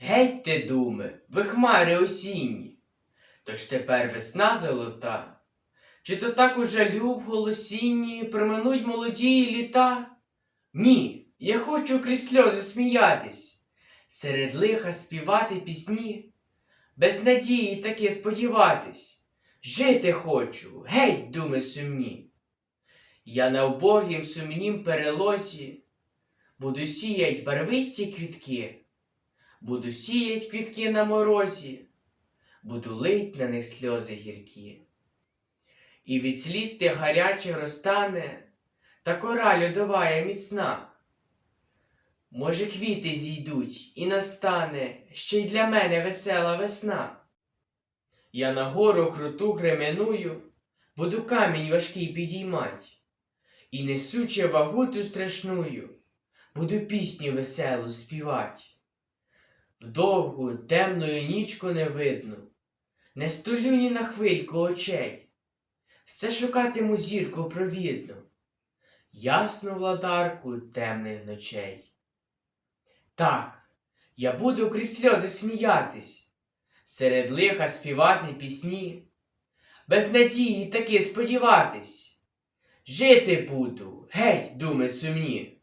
Гетьте, думи, ви хмари осінні, тож тепер весна золота. Чи то так уже люб голосінні проминуть молоді літа? Ні, я хочу крізь сльози сміятись, серед лиха співати пісні, без надії таки сподіватись. Жити хочу, геть, думи сумні. Я на вбогім сумнім перелозі буду сіять барвисті квітки, буду сіять квітки на морозі, буду лить на них сльози гіркі. І від сліз тих гарячих розтане та кора льодовая міцна. Може, квіти зійдуть і настане ще й для мене весела весна. Я на гору круту гременую, буду камінь важкий підіймать, і несучи вагу ту страшную, буду пісню веселу співать. Вдовгу темною нічку не видно, не столю ні на хвильку очей, все шукатиму зірку провідну, ясну владарку темних ночей. Так, я буду крізь сльози сміятись, серед лиха співати пісні, без надії таки сподіватись. Жити буду, геть, думи сумні.